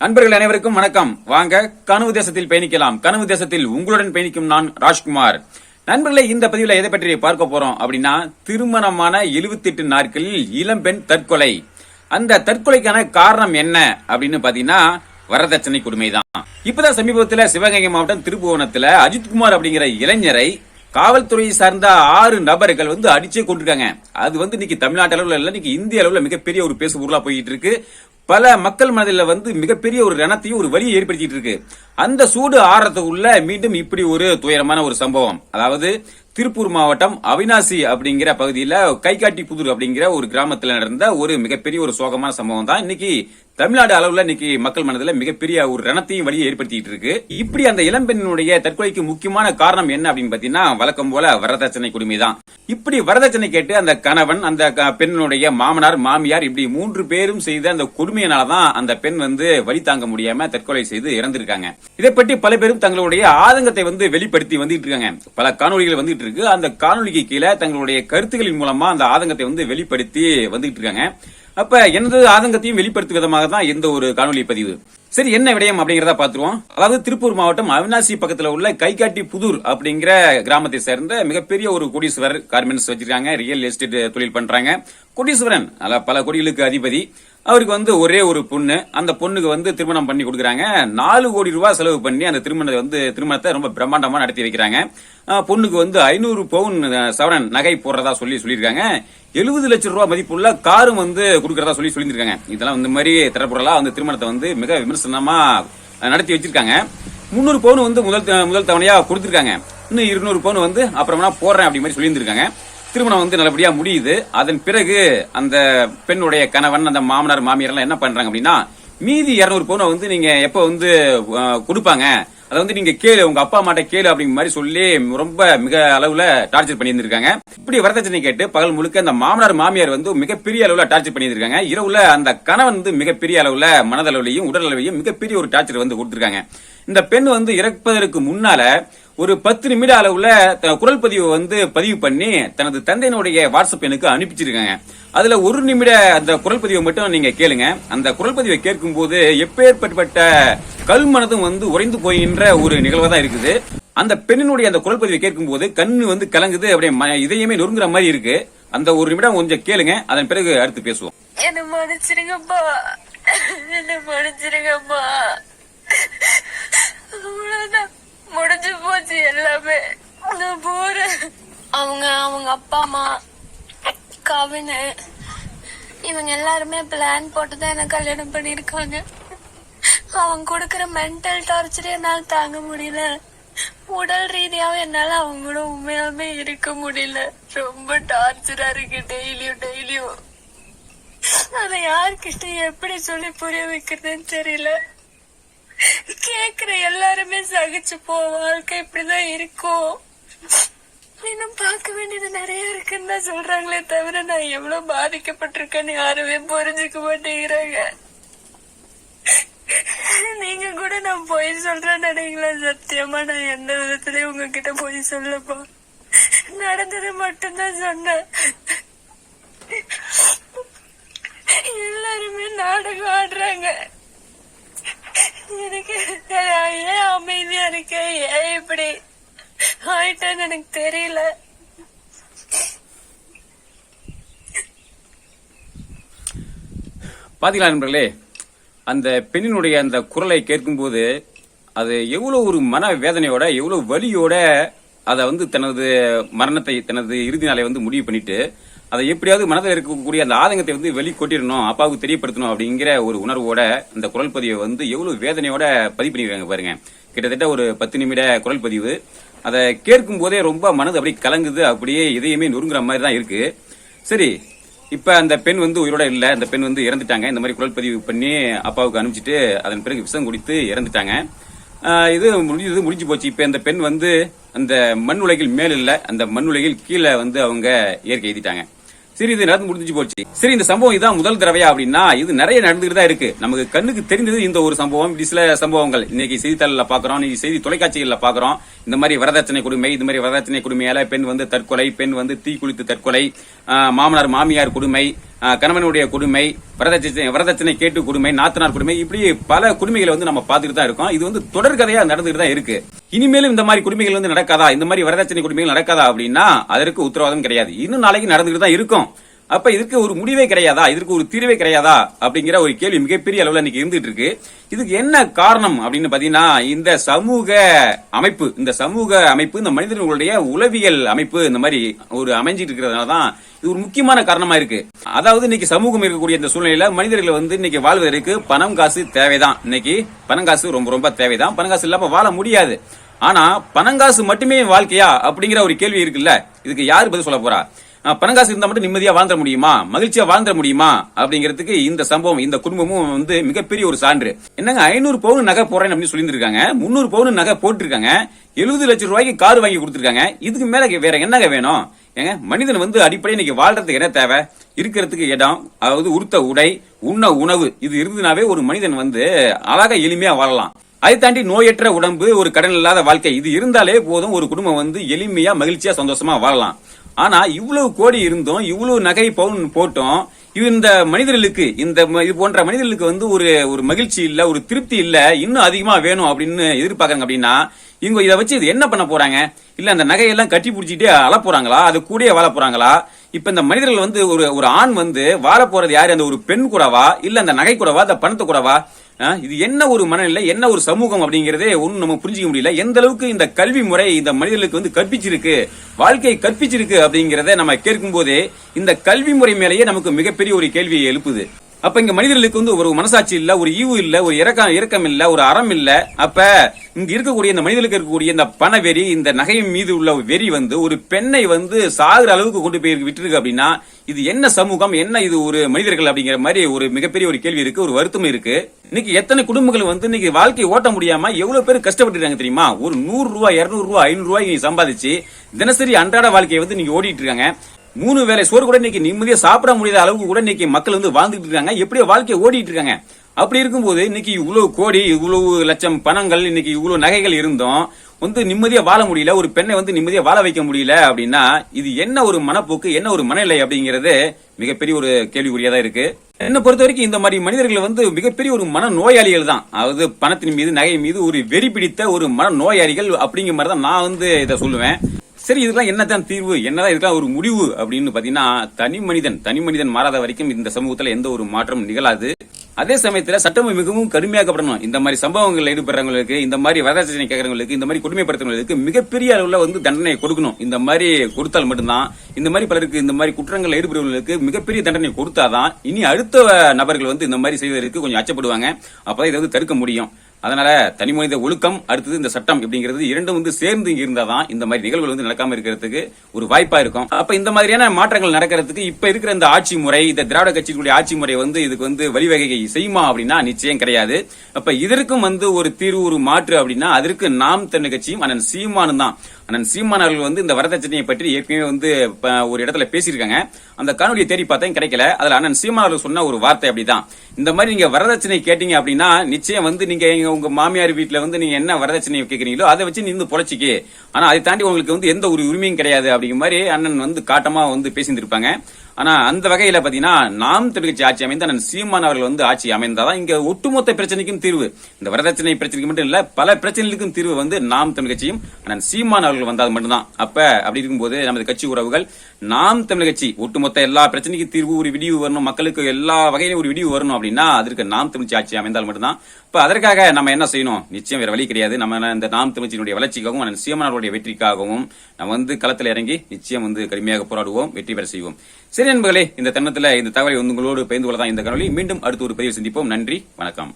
நண்பர்கள் அனைவருக்கும் வணக்கம். வாங்க கனவு தேசத்தில் பயணிக்கலாம். கனவு தேசத்தில் உங்களுடன் பயணிக்கும் நான் ராஜ்குமார். நண்பர்களே இந்த பதிவில் எதை பற்றி பார்க்க போறோம் அப்படின்னா திருமணமான 78 நாட்களில் இளம்பெண் தற்கொலை. அந்த தற்கொலைக்கான காரணம் என்ன அப்படின்னு பாத்தீங்கன்னா வரதட்சணை கொடுமைதான். இப்பதான் சமீபத்தில் சிவகங்கை மாவட்டம் திருப்புவனத்துல அஜித்குமார் அப்படிங்கிற இளைஞரை காவல்துறையை சார்ந்த ஆறு நபர்கள் வந்து அடிச்சே கொண்டிருக்காங்க அது வந்து இன்னைக்கு தமிழ்நாட்டு அளவில் இல்ல இன்னைக்கு இந்திய அளவில் மிகப்பெரிய ஒரு பேசு பொருளா போயிட்டு இருக்கு. பல மக்கள் மனதில் வந்து மிகப்பெரிய ஒரு ரணத்தையும் ஒரு வழியை ஏற்படுத்திட்டு இருக்கு. அந்த சூடு ஆறத்துக்குள்ள மீண்டும் இப்படி ஒரு துயரமான ஒரு சம்பவம். அதாவது திருப்பூர் மாவட்டம் அவினாசி அப்படிங்கிற பகுதியில் கைகாட்டி புதூர் அப்படிங்கிற ஒரு கிராமத்தில் நடந்த ஒரு மிகப்பெரிய ஒரு சோகமான சம்பவம் தான். இன்னைக்கு தமிழ்நாடு அளவில் இன்னைக்கு மக்கள் மனதில் மிகப்பெரிய ஒரு ரணத்தையும் வழியை ஏற்படுத்திட்டு இருக்கு. இப்படி அந்த இளம்பெண்ணுடைய தற்கொலைக்கு முக்கியமான காரணம் என்ன அப்படின்னு பாத்தீங்கன்னா வழக்கம் போல வரதட்சணை கொடுமை தான் இப்படி வரதட்சணை கேட்டு அந்த கணவன் அந்த க- பெண்ணுடைய மாமனார் மாமியார் இப்படி மூன்று பேரும் செய்த அந்த கொடுமையினாலதான் அந்த பெண் வந்து வழி தாங்க முடியாம தற்கொலை செய்து இறந்திருக்காங்க. இதை பற்றி பல பேரும் தங்களுடைய ஆதங்கத்தை வந்து வெளிப்படுத்தி வந்துட்டு இருக்காங்க. பல காணொலிகள் வந்துட்டு இருக்கு. அந்த காணொளிக்கு கீழே தங்களுடைய கருத்துக்களின் மூலமா அந்த ஆதங்கத்தை வந்து வெளிப்படுத்தி வந்துட்டு இருக்காங்க. அப்ப எனது ஆதங்கத்தையும் வெளிப்படுத்தும் விதமாக தான் எந்த ஒரு காணொலி பதிவு. சரி என்ன விடயம் அப்படிங்கறத பாத்துருவோம் அதாவது திருப்பூர் மாவட்டம் அவினாசி பக்கத்துல உள்ள கைகாட்டி புதூர் அப்படிங்கிற கிராமத்தை சேர்ந்த மிகப்பெரிய ஒரு கோடீஸ்வரர் கார்மெண்ட்ஸ் வச்சிருக்காங்க ரியல் எஸ்டேட் தொழில் பண்றாங்க. கோடீஸ்வரன் நல்ல பல கோடிகளுக்கு அதிபதி. அவருக்கு வந்து ஒரே ஒரு பொண்ணு. அந்த பொண்ணுக்கு வந்து திருமணம் பண்ணி கொடுக்குறாங்க. நாலு கோடி ரூபாய் செலவு பண்ணி அந்த திருமணத்தை வந்து திருமணத்தை ரொம்ப பிரம்மாண்டமாக நடத்தி வைக்கிறாங்க. பொண்ணுக்கு வந்து ஐநூறு பவுன் சவரன் நகை போடுறதா சொல்லி சொல்லியிருக்காங்க. எழுபது லட்சம் ரூபாய் மதிப்புள்ள காரும் வந்து கொடுக்கறதா சொல்லி சொல்லியிருக்காங்க இதெல்லாம் இந்த மாதிரி திறப்புறலா அந்த திருமணத்தை வந்து மிக விமர்சனமா நடத்தி வச்சிருக்காங்க. முந்நூறு பவுன் வந்து முதல் முதல் தவணையா கொடுத்துருக்காங்க. இன்னும் இருநூறு பவுன் வந்து அப்புறமா போடுறேன் அப்படி மாதிரி சொல்லியிருந்திருக்காங்க. திருமணம் வந்து நல்லபடியா முடியுது. அதன் பிறகு அந்த பெண்ணுடைய கணவன் அந்த மாமனார் மாமியார் எல்லாம் என்ன பண்றாங்க அப்படின்னா மீதி 200 பவுனை வந்து நீங்க எப்ப வந்து கொடுப்பாங்க? அதை வந்து நீங்க கேளு உங்க அப்பா அம்மாட்ட கேளு அப்படிங்கிற மாதிரி சொல்லி ரொம்ப மிக அளவுல டார்ச்சர் பண்ணியிருந்திருக்காங்க. இப்படி வரதட்சணை கேட்டு பகல் முழுக்க அந்த மாமனார் மாமியார் வந்து மிகப்பெரிய அளவுல டார்ச்சர் பண்ணியிருக்காங்க இரவுல அந்த கணவன் வந்து மிகப்பெரிய அளவுல மனதளவுலையும் உடல் அளவிலையும் மிகப்பெரிய ஒரு டார்ச்சர் வந்து கொடுத்திருக்காங்க. இந்த பெண் வந்து இறப்பதற்கு முன்னால ஒரு பத்து நிமிட அளவுல த- குரல் பதிவை வந்து பதிவு பண்ணி தனது தந்தையினுடைய வாட்ஸ்அப் எனக்கு அனுப்பிச்சிருக்காங்க. அதுல ஒரு நிமிட அந்த குரல் பதிவை மட்டும் நீங்க கேளுங்க. அந்த குரல் பதிவை கேட்கும் போது எப்பேற்பட்ட கல் மனதும் வந்து உறைந்து போகின்ற ஒரு நிகழ்வு தான் இருக்குது. அந்த பெண்ணினுடைய அந்த குரல் பதிவை கேட்கும் போது கண்ணு வந்து கலங்குது அப்படியே ம- இதயமே நொறுங்குற மாதிரி இருக்கு. அந்த ஒரு நிமிடம் கொஞ்சம் கேளுங்க. அதன் பிறகு அடுத்து பேசுவோம். என்ன மன்னிச்சிருங்கப்பா. என்ன மன்னிச்சிருங்கப்பா. அவ்வளவுதான். முடிஞ்சு போச்சு எல்லாமே. நான் போறேன் அவங்க அவங்க அப்பா அம்மா கவினு இவங்க எல்லாருமே பிளான் போட்டு தான் என்ன கல்யாணம் பண்ணிருக்காங்க அவங்க கொடுக்கற மென்டல் டார்ச்சரே என்னால தாங்க முடியல. உடல் ரீதியாவும் என்னால அவங்க கூட உண்மையாலுமே இருக்க முடியல. ரொம்ப டார்ச்சரா இருக்கு டெய்லியும் டெய்லியும் அதை யார்கிட்ட எப்படி சொல்லி புரிய வைக்கிறதுன்னு தெரியல. கேக்குற எல்லாருமே சகிச்சு போ வாழ்க்கை இப்படிதான் இருக்கும். இன்னும் பார்க்க வேண்டியது நிறைய இருக்குன்னு தான் சொல்றாங்களே தவிர நான் எவ்வளவு பாதிக்கப்பட்டிருக்கேன்னு யாருமே புரிஞ்சுக்க மாட்டேங்கிறாங்க. நீங்க கூட நான் பொய் சொல்றேன்னு நினைங்களா சத்தியமா நான் எந்த விதத்திலயும் உங்ககிட்ட பொய் சொல்லப்பா. நடந்தது மட்டும்தான் சொன்னேன். எல்லாருமே நாடகம் ஆடுறாங்க எனக்கு நான் ஏன் அமைதியா இருக்கேன் ஏன் இப்படி ஆயிட்டேன்னு எனக்கு தெரியல. பாத்தீங்களா நண்பர்களே அந்த பெண்ணினுடைய அந்த குரலை கேட்கும்போது அது எவ்வளவு ஒரு மன வேதனையோட எவ்வளவு வலியோட அதை வந்து தனது மரணத்தை தனது இறுதி நாளை வந்து முடிவு பண்ணிட்டு அதை எப்படியாவது மனதில் இருக்கக்கூடிய அந்த ஆதங்கத்தை வந்து வெளி கொட்டிடணும் அப்பாவுக்கு தெரியப்படுத்தணும் அப்படிங்கிற ஒரு உணர்வோட அந்த குரல் பதிவை வந்து எவ்வளவு வேதனையோட பதிவு பண்ணிருக்காங்க பாருங்க. கிட்டத்தட்ட ஒரு பத்து நிமிட குரல் பதிவு. அதை கேட்கும் போதே ரொம்ப மனது அப்படியே கலங்குது அப்படியே இதயமே நொறுங்குற மாதிரி தான் இருக்கு. சரி இப்ப அந்த பெண் வந்து உயிரோட இல்ல அந்த பெண் வந்து இறந்துட்டாங்க. இந்த மாதிரி குரல் பதிவு பண்ணி அப்பாவுக்கு அனுப்பிச்சிட்டு அதன் பிறகு விஷம் குடித்து இறந்துட்டாங்க. இது முடிஞ்சது முடிஞ்சு போச்சு. இப்ப இந்த பெண் வந்து அந்த மண் உலகில் மேல் இல்ல அந்த மண் உலகில் கீழே வந்து அவங்க இயற்கை எழுதிட்டாங்க சரி இது நடந்து முடிஞ்சு போச்சு. சரி இந்த சம்பவம் இதான் முதல் தடவையா அப்படின்னா இது நிறைய நடந்துகிட்டு தான் இருக்கு. நமக்கு கண்ணுக்கு தெரிந்தது இந்த ஒரு சம்பவம். இப்படி சில சம்பவங்கள். இன்னைக்கு செய்தித்தாளில் பாக்குறோம் இன்னைக்கு செய்தி தொலைக்காட்சிகள்ல பாக்குறோம். இந்த மாதிரி வரதட்சணை கொடுமை இந்த மாதிரி வரதட்சணை கொடுமையால பெண் வந்து தற்கொலை பெண் வந்து தீ குளித்து தற்கொலை மாமனார் மாமியார் கொடுமை கணவனுடைய கொடுமை வரதட்சணை வரதட்சணை கேட்டு கொடுமை நாத்தனார் கொடுமை இப்படி பல கொடுமைகளை வந்து நம்ம பார்த்துட்டு தான் இருக்கோம். இது வந்து தொடர்கதையா நடந்துட்டு தான் இருக்கு. இனிமேலும் இந்த மாதிரி கொடுமைகள் வந்து நடக்காதா? இந்த மாதிரி வரதட்சணை கொடுமைகள் நடக்காதா அப்படின்னா அதற்கு உத்தரவாதம் கிடையாது. இன்னும் நாளைக்கு நடந்துட்டு தான் இருக்கும். அப்ப இதுக்கு ஒரு முடிவே கிடையாதா? இதற்கு ஒரு தீர்வே கிடையாதா? அப்படிங்கிற ஒரு கேள்வி மிகப்பெரிய அளவில் இன்னைக்கு இருந்துட்டு இருக்கு. இதுக்கு என்ன காரணம் அப்படின்னு பாத்தீங்கன்னா இந்த சமூக அமைப்பு இந்த சமூக அமைப்பு இந்த மனிதர்களுடைய உளவியல் அமைப்பு இந்த மாதிரி ஒரு அமைஞ்சிட்டு இருக்கிறதுனால தான் இது ஒரு முக்கியமான காரணமா இருக்கு. அதாவது இன்னைக்கு சமூகம் இருக்கக்கூடிய இந்த சூழ்நிலையில மனிதர்கள் வந்து இன்னைக்கு வாழ்வதற்கு பணம் காசு தேவைதான். இன்னைக்கு பணம் காசு ரொம்ப ரொம்ப தேவைதான். பணம் காசு இல்லாம வாழ முடியாது. ஆனா பணங்காசு மட்டுமே வாழ்க்கையா அப்படிங்கிற ஒரு கேள்வி இருக்குல்ல? இதுக்கு யாரு பதில் சொல்ல போறா? பணங்காசு இருந்தால் மட்டும் நிம்மதியாக வாழ்ந்துட முடியுமா? மகிழ்ச்சியாக வாழ்ந்துட முடியுமா? அப்படிங்கிறதுக்கு இந்த சம்பவம் இந்த குடும்பமும் வந்து மிகப்பெரிய ஒரு சான்று. என்னங்க ஐநூறு பவுன் நகை போறேன் அப்படின்னு சொல்லியிருக்காங்க முன்னூறு பவுன் நகை போட்டிருக்காங்க. எழுபது லட்சம் ரூபாய்க்கு கார் வாங்கி கொடுத்துருக்காங்க. இதுக்கு மேல வேற என்னங்க வேணும்? ஏங்க மனிதன் வந்து அடிப்படையில் இன்னைக்கு வாழ்றதுக்கு என்ன தேவை? இருக்கிறதுக்கு இடம் அதாவது உடுத்த உடை உண்ண உணவு இது இருந்ததுனாவே ஒரு மனிதன் வந்து அழகா எளிமையா வாழலாம். அதை தாண்டி நோயற்ற உடம்பு ஒரு கடன் இல்லாத வாழ்க்கை இது இருந்தாலே போதும் ஒரு குடும்பம் வந்து எளிமையா மகிழ்ச்சியா சந்தோஷமா வாழலாம். ஆனா இவ்வளவு கோடி இருந்தும் இவ்வளவு நகை பவுன் போட்டோம் இது இந்த மனிதர்களுக்கு இந்த ம- இது போன்ற மனிதர்களுக்கு வந்து ஒரு ஒரு மகிழ்ச்சி இல்ல ஒரு திருப்தி இல்ல இன்னும் அதிகமா வேணும் அப்படின்னு எதிர்பார்க்கறாங்க அப்படின்னா இவங்க இதை வச்சு இது என்ன பண்ண போறாங்க? இல்ல அந்த நகையெல்லாம் கட்டி பிடிச்சிட்டே அழ போறாங்களா? அது கூடயே வாழ போறாங்களா? இப்ப இந்த மனிதர்கள் வந்து ஒரு ஒரு ஆண் வந்து வாழ போறது யாரு? அந்த ஒரு பெண் கூடவா? இல்ல அந்த நகை கூடவா? அந்த பணத்தை கூடவா? இது என்ன ஒரு மனநிலை என்ன ஒரு சமூகம் அப்படிங்கறதே ஒன்னும் நம்ம புரிஞ்சிக்க முடியல. எந்த அளவுக்கு இந்த கல்வி முறை இந்த மனிதர்களுக்கு வந்து கற்பிச்சிருக்கு வாழ்க்கையை கற்பிச்சிருக்கு அப்படிங்கறத நம்ம கேட்கும் போதே இந்த கல்வி முறை மேலேயே நமக்கு மிகப்பெரிய ஒரு கேள்வியை எழுப்புது. அப்ப இங்க மனிதர்களுக்கு வந்து ஒரு மனசாட்சி இல்ல ஒரு ஈவு இல்ல ஒரு இறக்கம் இறக்கம் இல்ல ஒரு அறம் இல்ல. அப்ப இங்க இருக்கக்கூடிய இந்த மனிதர்களுக்கு இருக்கக்கூடிய இந்த பண வெறி இந்த நகையின் மீது உள்ள வெறி வந்து ஒரு பெண்ணை வந்து சாகுற அளவுக்கு கொண்டு போய் விட்டுருக்கு அப்படின்னா இது என்ன சமூகம் என்ன இது ஒரு மனிதர்கள் அப்படிங்கிற மாதிரி ஒரு மிகப்பெரிய ஒரு கேள்வி இருக்கு ஒரு வருத்தம் இருக்கு. இன்னைக்கு எத்தனை குடும்பங்கள் வந்து இன்னைக்கு வாழ்க்கையை ஓட்ட முடியாம எவ்வளவு பேர் கஷ்டப்பட்டுருக்காங்க தெரியுமா? ஒரு நூறு ரூபாய் இருநூறு ரூபாய் ஐநூறு ரூபாய் சம்பாதிச்சு தினசரி அன்றாட வாழ்க்கையை வந்து நீங்க ஓடிட்டு இருக்காங்க. மூணு வேளை சோறு கூட இன்னைக்கு நிம்மதியா சாப்பிட முடியாத அளவுக்கு கூட இன்னைக்கு மக்கள் வந்து வாழ்ந்துட்டு இருக்காங்க. எப்படியோ வாழ்க்கையை ஓடிட்டு இருக்காங்க. அப்படி இருக்கும்போது இன்னைக்கு இவ்வளவு கோடி இவ்வளவு லட்சம் பணங்கள் இன்னைக்கு இவ்வளவு நகைகள் இருந்தும் வந்து நிம்மதியா வாழ முடியல. ஒரு பெண்ணை வந்து நிம்மதியா வாழ வைக்க முடியல அப்படின்னா இது என்ன ஒரு மனப்போக்கு என்ன ஒரு மனநிலை அப்படிங்கறது மிகப்பெரிய ஒரு கேள்விக்குறியா தான் இருக்கு. என்ன பொறுத்த வரைக்கும் இந்த மாதிரி மனிதர்கள் வந்து மிகப்பெரிய ஒரு மன நோயாளிகள் தான். அதாவது பணத்தின் மீது நகை மீது ஒரு வெறி பிடித்த ஒரு மன நோயாளிகள் அப்படிங்கிற மாதிரி தான் நான் வந்து இதை சொல்லுவேன். சரி இதுக்கெல்லாம் என்னதான் தீர்வு? என்னதான் இதுக்கெல்லாம் ஒரு முடிவு? அப்படின்னு பாத்தீங்கன்னா தனி மனிதன் தனி மனிதன் மாறாத வரைக்கும் இந்த சமூகத்துல எந்த ஒரு மாற்றம் நிகழாது. அதே சமயத்துல சட்டம் மிகவும் கடுமையாக்கப்படணும். இந்த மாதிரி சம்பவங்கள் ஈடுபடுறவங்களுக்கு இந்த மாதிரி வரதட்சணை கேட்கறவங்களுக்கு இந்த மாதிரி கொடுமைப்படுத்துறவங்களுக்கு மிகப்பெரிய அளவுல வந்து தண்டனை கொடுக்கணும். இந்த மாதிரி கொடுத்தால் மட்டும்தான் இந்த மாதிரி பலருக்கு இந்த மாதிரி குற்றங்கள் ஈடுபடுறவங்களுக்கு மிகப்பெரிய தண்டனை கொடுத்தாதான் இனி அடுத்த நபர்கள் வந்து இந்த மாதிரி செய்வதற்கு கொஞ்சம் அச்சப்படுவாங்க. அப்பதான் இதை வந்து தடுக்க முடியும். அதனால தனி மனித ஒழுக்கம் அடுத்தது இந்த சட்டம் அப்படிங்கிறது இரண்டும் வந்து சேர்ந்து இங்க இருந்தாதான் இந்த மாதிரி நிகழ்வுகள் வந்து நடக்காம இருக்கிறதுக்கு ஒரு வாய்ப்பா இருக்கும். அப்ப இந்த மாதிரியான மாற்றங்கள் நடக்கிறதுக்கு இப்ப இருக்கிற இந்த ஆட்சி முறை இந்த திராவிட கட்சிகளுடைய ஆட்சி முறை வந்து இதுக்கு வந்து வழிவகை செய்யுமா அப்படின்னா நிச்சயம் கிடையாது. அப்ப இதற்கும் வந்து ஒரு தீர்வு ஒரு மாற்று அப்படின்னா அதற்கு நாம் தென்னை கட்சியும் அண்ணன் சீமானும் தான் அண்ணன் சீமான் அவர்கள் வந்து இந்த வரதட்சணையை பற்றி ஏற்கனவே வந்து ஒரு இடத்துல பேசியிருக்காங்க. அந்த காணொலியை தேடி பார்த்தேன் கிடைக்கல. அதுல அண்ணன் சீமான் அவர்கள் சொன்ன ஒரு வார்த்தை அப்படிதான். இந்த மாதிரி நீங்க வரதட்சணை கேட்டீங்க அப்படின்னா நிச்சயம் வந்து நீங்க உங்க மாமியார் வீட்டுல வந்து நீங்க என்ன வரதட்சணை கேட்கறீங்களோ அதை வச்சு நீ பொழைச்சிக்கு. ஆனா அதை தாண்டி உங்களுக்கு வந்து எந்த ஒரு உரிமையும் கிடையாது அப்படிங்கிற மாதிரி அண்ணன் வந்து காட்டமா வந்து பேசியிருந்திருப்பாங்க. ஆனா அந்த வகையில பாத்தீங்கன்னா நாம் திருக்கட்சி ஆட்சி அமைந்த அண்ணன் சீமான் அவர்கள் வந்து ஆட்சி அமைந்தாதான் இங்க ஒட்டுமொத்த பிரச்சனைக்கும் தீர்வு. இந்த வரதட்சணை பிரச்சனைக்கு மட்டும் இல்ல பல பிரச்சனைகளுக்கும் தீர்வு வந்து நாம் தமிழ் கட்சியும் அண்ணன் சீமான் அவர்கள் வந்தால் மட்டும்தான். அப்ப அப்படி இருக்கும்போது நமது கட்சி உறவுகள் நாம் தமிழ் கட்சி ஒட்டுமொத்த எல்லா பிரச்சனைக்கும் தீர்வு ஒரு விடிவு வரணும் மக்களுக்கு எல்லா வகையிலும் ஒரு விடிவு வரணும் அப்படின்னா அதற்கு நாம் தமிழ்ச்சி ஆட்சி அமைந்தால் மட்டும்தான். இப்ப அதற்காக நம்ம என்ன செய்யணும்? நிச்சயம் வேற வழி கிடையாது. நம்ம இந்த நாம் தமிழ்ச்சியினுடைய வளர்ச்சிக்காகவும் அண்ணன் சீமான் அவருடைய வெற்றிக்காகவும் நம்ம வந்து களத்தில் இறங்கி நிச்சயம் வந்து கடுமையாக போராடுவோம் வெற்றி பெற செய்வோம். சரி நண்பர்களே இந்த தருணத்துல இந்த தகவலை உங்களோடு பகிர்ந்து கொள்ளதான் இந்த கனொலி மீண்டும் அடுத்து ஒரு பதிவில் சந்திப்போம். நன்றி வணக்கம்.